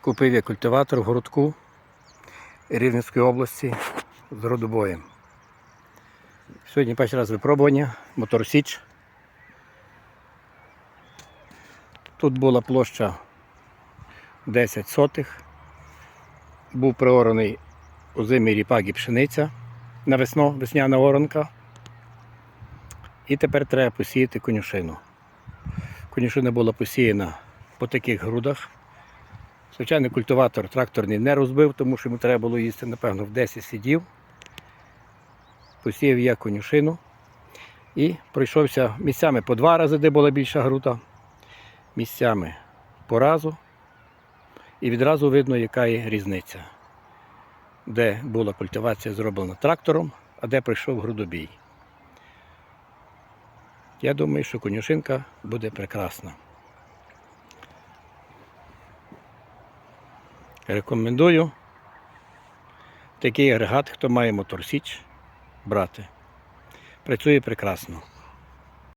Купив я культиватор в городку Рівненської області з родобоєм. Сьогодні перший раз випробування, мотор Січ. Тут була площа 10 сотих. Був приораний озимий ріпак і пшениця на весно, весняна оранка. І тепер треба посіяти конюшину. Конюшина була посіяна по таких грудах. Звичайно, культиватор тракторний не розбив, тому що йому треба було їсти, напевно, в 10 сидів. Посіяв я конюшину і пройшовся місцями по два рази, де була більша груда, місцями по разу. І відразу видно, яка є різниця. Де була культивація зроблена трактором, а де пройшов грудобій. Я думаю, що конюшинка буде прекрасна. Рекомендую такий агрегат, хто має мотор Січ, брати. Працює прекрасно.